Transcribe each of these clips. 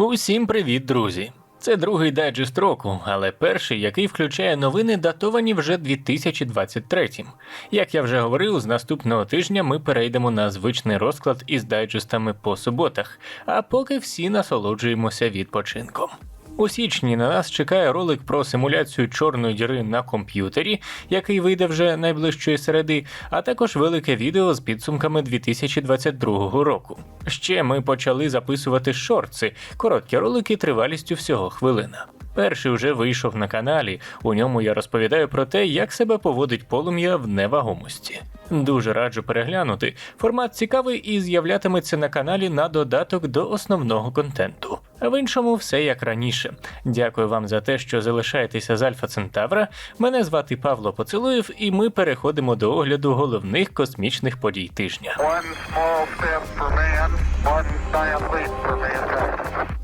Усім привіт, друзі! Це другий дайджест року, але перший, який включає новини, датовані вже 2023. Як я вже говорив, з наступного тижня ми перейдемо на звичний розклад із дайджестами по суботах, а поки всі насолоджуємося відпочинком. У січні на нас чекає ролик про симуляцію чорної діри на комп'ютері, який вийде вже найближчої середи, а також велике відео з підсумками 2022 року. Ще ми почали записувати шорти, короткі ролики тривалістю всього хвилина. Перший вже вийшов на каналі. У ньому я розповідаю про те, як себе поводить полум'я в невагомості. Дуже раджу переглянути. Формат цікавий і з'являтиметься на каналі на додаток до основного контенту. А в іншому все як раніше. Дякую вам за те, що залишаєтеся з Альфа Центавра. Мене звати Павло Поцелуєв, і ми переходимо до огляду головних космічних подій тижня. Man.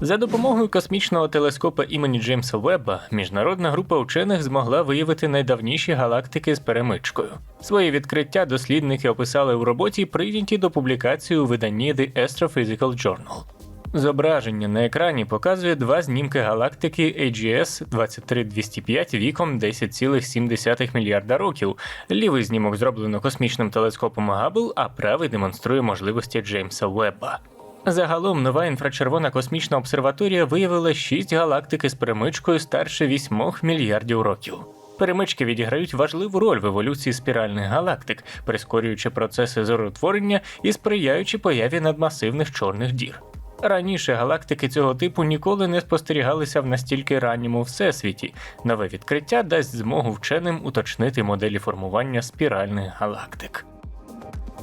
За допомогою космічного телескопа імені Джеймса Вебба міжнародна група учених змогла виявити найдавніші галактики з перемичкою. Свої відкриття дослідники описали у роботі, прийняті до публікації у виданні The Astrophysical Journal. Зображення на екрані показує два знімки галактики AGS 23205 віком 10,7 мільярда років. Лівий знімок зроблено космічним телескопом Габл, а правий демонструє можливості Джеймса Вебба. Загалом нова інфрачервона космічна обсерваторія виявила шість галактики з перемичкою старше 8 мільярдів років. Перемички відіграють важливу роль в еволюції спіральних галактик, прискорюючи процеси зоротворення і сприяючи появі надмасивних чорних дір. Раніше галактики цього типу ніколи не спостерігалися в настільки ранньому всесвіті. Нове відкриття дасть змогу вченим уточнити моделі формування спіральних галактик.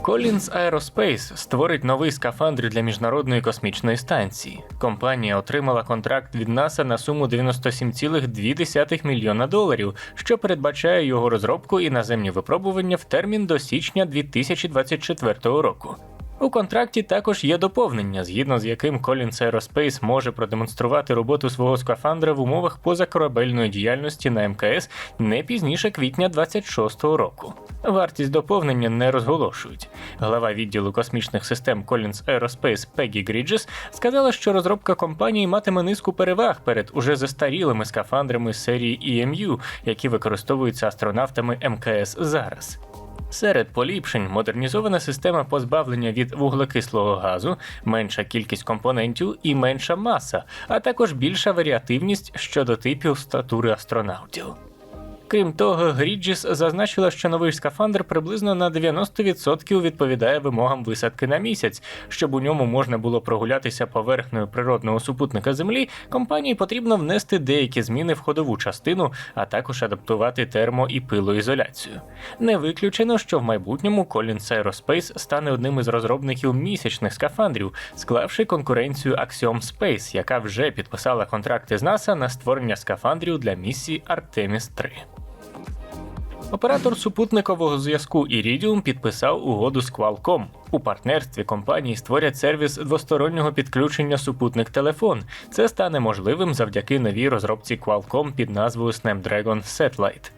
Collins Aerospace створить новий скафандр для міжнародної космічної станції. Компанія отримала контракт від НАСА на суму 97,2 мільйона доларів, що передбачає його розробку і наземні випробування в термін до січня 2024 року. У контракті також є доповнення, згідно з яким Collins Aerospace може продемонструвати роботу свого скафандра в умовах позакорабельної діяльності на МКС не пізніше квітня 26-го року. Вартість доповнення не розголошують. Глава відділу космічних систем Collins Aerospace Пегі Гріджес сказала, що розробка компанії матиме низку переваг перед уже застарілими скафандрами серії EMU, які використовуються астронавтами МКС зараз. Серед поліпшень модернізована система позбавлення від вуглекислого газу, менша кількість компонентів і менша маса, а також більша варіативність щодо типів статури астронавтів. Крім того, Гріджіс зазначила, що новий скафандр приблизно на 90% відповідає вимогам висадки на місяць. Щоб у ньому можна було прогулятися поверхнею природного супутника Землі, компанії потрібно внести деякі зміни в ходову частину, а також адаптувати термо і пилоізоляцію. Не виключено, що в майбутньому Collins Aerospace стане одним із розробників місячних скафандрів, склавши конкуренцію Axiom Space, яка вже підписала контракти з НАСА на створення скафандрів для місії Artemis 3. Оператор супутникового зв'язку Iridium підписав угоду з Qualcomm. У партнерстві компанії створять сервіс двостороннього підключення супутник телефон. Це стане можливим завдяки новій розробці Qualcomm під назвою Snapdragon Satellite.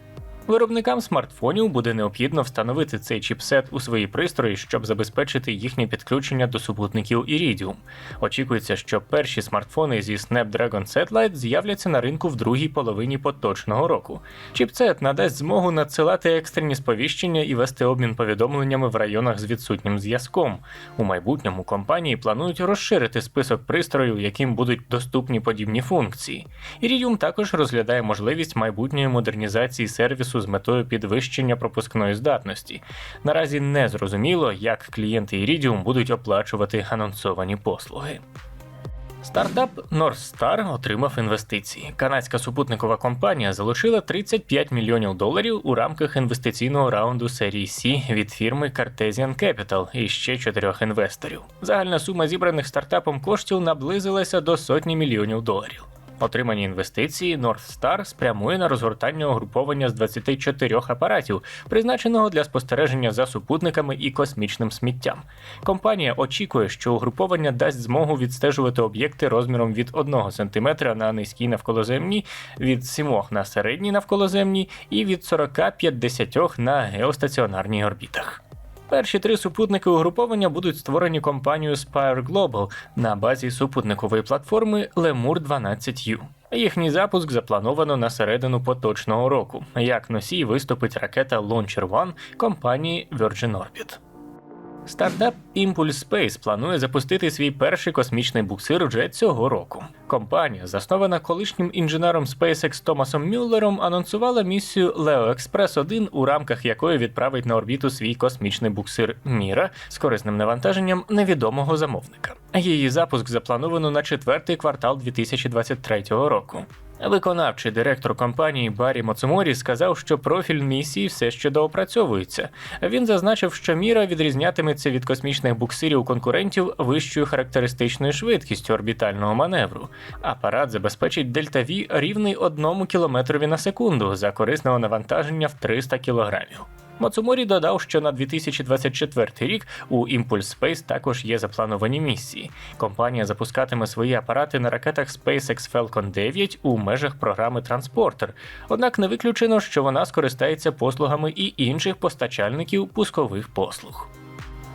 Виробникам смартфонів буде необхідно встановити цей чіпсет у свої пристрої, щоб забезпечити їхнє підключення до супутників Iridium. Очікується, що перші смартфони зі Snapdragon Satellite з'являться на ринку в другій половині поточного року. Чіпсет надасть змогу надсилати екстрені сповіщення і вести обмін повідомленнями в районах з відсутнім зв'язком. У майбутньому компанії планують розширити список пристроїв, яким будуть доступні подібні функції. Iridium також розглядає можливість майбутньої модернізації сервісу з метою підвищення пропускної здатності. Наразі не зрозуміло, як клієнти Iridium будуть оплачувати анонсовані послуги. Стартап Northstar отримав інвестиції. Канадська супутникова компанія залучила 35 мільйонів доларів у рамках інвестиційного раунду серії C від фірми Cartesian Capital і ще чотирьох інвесторів. Загальна сума зібраних стартапом коштів наблизилася до сотні мільйонів доларів. Отримані інвестиції Northstar спрямує на розгортання угруповання з 24 апаратів, призначеного для спостереження за супутниками і космічним сміттям. Компанія очікує, що угруповання дасть змогу відстежувати об'єкти розміром від 1 см на низькій навколоземній, від 7 на середній навколоземній і від 40-50 на геостаціонарній орбітах. Перші три супутники угруповання будуть створені компанією Spire Global на базі супутникової платформи Lemur 12U. Їхній запуск заплановано на середину поточного року. Як носій виступить ракета Launcher One компанії Virgin Orbit. Стартап Impulse Space планує запустити свій перший космічний буксир вже цього року. Компанія, заснована колишнім інженером SpaceX Томасом Мюллером, анонсувала місію Leo Express 1, у рамках якої відправить на орбіту свій космічний буксир Міра з корисним навантаженням невідомого замовника. Її запуск заплановано на четвертий квартал 2023 року. Виконавчий директор компанії Барі Моцуморі сказав, що профіль місії все ще доопрацьовується. Він зазначив, що міра відрізнятиметься від космічних буксирів конкурентів вищою характеристичною швидкістю орбітального маневру. Апарат забезпечить дельта V рівний одному кілометрові на секунду за корисного навантаження в 300 кг. Моцуморі додав, що на 2024 рік у Impulse Space також є заплановані місії. Компанія запускатиме свої апарати на ракетах SpaceX Falcon 9 у межах програми Транспортер. Однак не виключено, що вона скористається послугами і інших постачальників пускових послуг.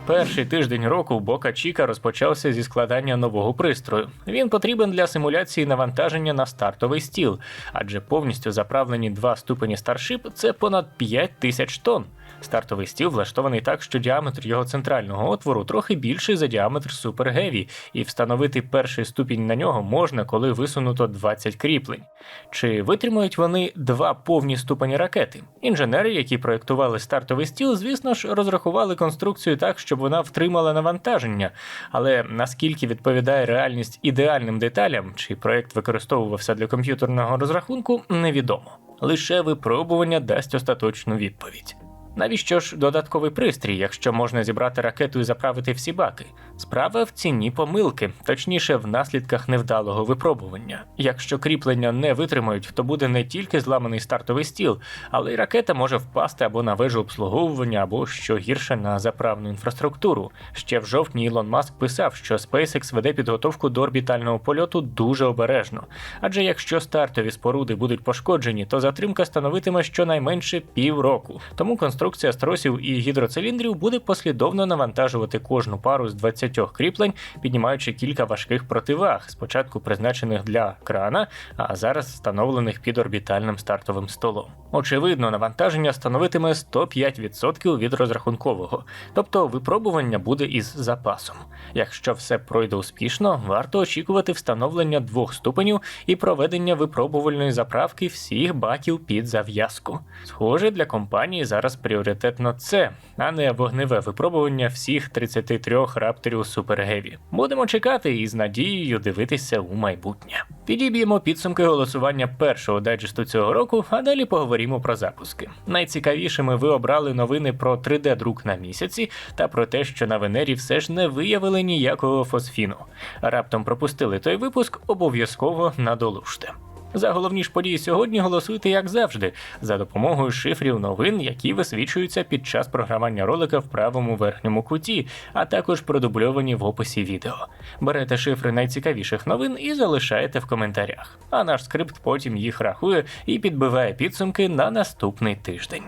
Перший тиждень року Бока Чіка розпочався зі складання нового пристрою. Він потрібен для симуляції навантаження на стартовий стіл, адже повністю заправлені два ступені Starship – це понад 5 тисяч тонн. Стартовий стіл влаштований так, що діаметр його центрального отвору трохи більший за діаметр Super Heavy, і встановити перший ступінь на нього можна, коли висунуто 20 кріплень. Чи витримують вони два повні ступені ракети? Інженери, які проєктували стартовий стіл, звісно ж, розрахували конструкцію так, щоб вона втримала навантаження. Але наскільки відповідає реальність ідеальним деталям, чи проект використовувався для комп'ютерного розрахунку, невідомо. Лише випробування дасть остаточну відповідь. Навіщо ж додатковий пристрій, якщо можна зібрати ракету і заправити всі баки? Справа в ціні помилки, точніше, в наслідках невдалого випробування. Якщо кріплення не витримають, то буде не тільки зламаний стартовий стіл, але й ракета може впасти або на вежу обслуговування, або що гірше на заправну інфраструктуру. Ще в жовтні Ілон Маск писав, що SpaceX веде підготовку до орбітального польоту дуже обережно. Адже якщо стартові споруди будуть пошкоджені, то затримка становитиме щонайменше півроку. Тому конструкція стросів і гідроциліндрів буде послідовно навантажувати кожну пару з 20 кріплень, піднімаючи кілька важких противаг, спочатку призначених для крана, а зараз встановлених під орбітальним стартовим столом. Очевидно, навантаження становитиме 105% від розрахункового, тобто випробування буде із запасом. Якщо все пройде успішно, варто очікувати встановлення двох ступенів і проведення випробувальної заправки всіх баків під зав'язку. Схоже, для компанії зараз пріоритетно це, а не вогневе випробування всіх 33 рапторів Super Heavy. Будемо чекати і з надією дивитися у майбутнє. Підіб'ємо підсумки голосування першого дайджесту цього року, а далі поговоримо про запуски. Найцікавішими ви обрали новини про 3D-друк на місяці та про те, що на Венері все ж не виявили ніякого фосфіну. Раптом пропустили той випуск, обов'язково надолужте. За головні ж події сьогодні голосуйте, як завжди, за допомогою шифрів новин, які висвічуються під час програмування ролика в правому верхньому куті, а також продубльовані в описі відео. Берете шифри найцікавіших новин і залишаєте в коментарях. А наш скрипт потім їх рахує і підбиває підсумки на наступний тиждень.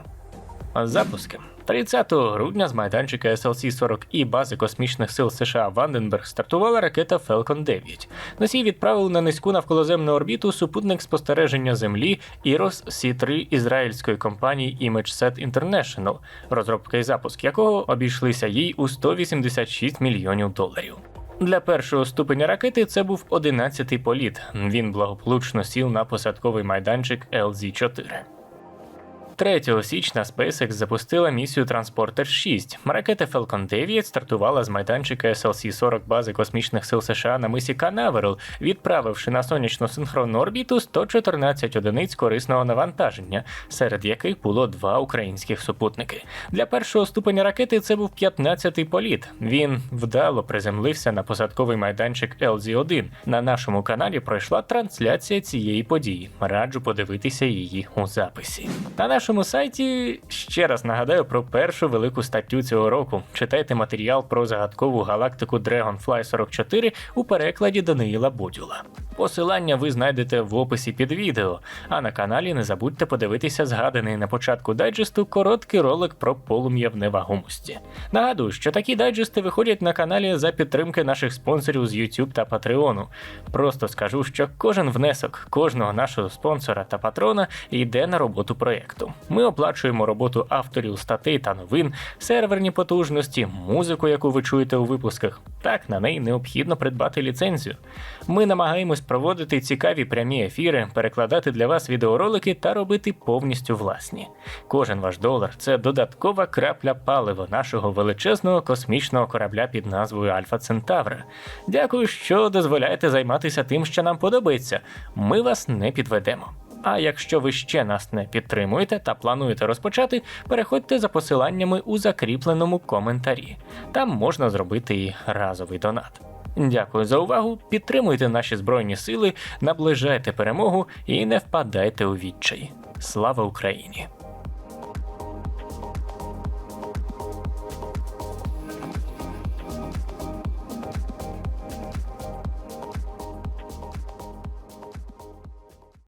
Запуски. 30 грудня з майданчика SLC-40 і бази космічних сил США Ванденберг стартувала ракета Falcon 9. Носій відправив на низьку навколоземну орбіту супутник спостереження Землі Іros C3 ізраїльської компанії ImageSet International, розробка і запуск якого обійшлися їй у 186 мільйонів доларів. Для першого ступеня ракети це був 11-й політ. Він благополучно сів на посадковий майданчик LZ-4. 3 січня SpaceX запустила місію Transporter 6. Ракета Falcon 9 стартувала з майданчика SLC-40 бази космічних сил США на мисі Канаверал, відправивши на сонячну синхронну орбіту 114 одиниць корисного навантаження, серед яких було два українських супутники. Для першого ступеня ракети це був 15-й політ. Він вдало приземлився на посадковий майданчик LZ-1. На нашому каналі пройшла трансляція цієї події. Раджу подивитися її у записі. На нашому сайті ще раз нагадаю про першу велику статтю цього року. Читайте матеріал про загадкову галактику Dragonfly 44 у перекладі Даниїла Будюла. Посилання ви знайдете в описі під відео. А на каналі не забудьте подивитися згаданий на початку дайджесту короткий ролик про полум'я в невагомості. Нагадую, що такі дайджести виходять на каналі за підтримки наших спонсорів з YouTube та Patreon. Просто скажу, що кожен внесок кожного нашого спонсора та патрона йде на роботу проєкту. Ми оплачуємо роботу авторів статей та новин, серверні потужності, музику, яку ви чуєте у випусках. Так, на неї необхідно придбати ліцензію. Ми намагаємось проводити цікаві прямі ефіри, перекладати для вас відеоролики та робити повністю власні. Кожен ваш долар це додаткова крапля палива нашого величезного космічного корабля під назвою Альфа Центавра. Дякую, що дозволяєте займатися тим, що нам подобається. Ми вас не підведемо. А якщо ви ще нас не підтримуєте та плануєте розпочати, переходьте за посиланнями у закріпленому коментарі. Там можна зробити і разовий донат. Дякую за увагу. Підтримуйте наші збройні сили, наближайте перемогу і не впадайте у відчай. Слава Україні!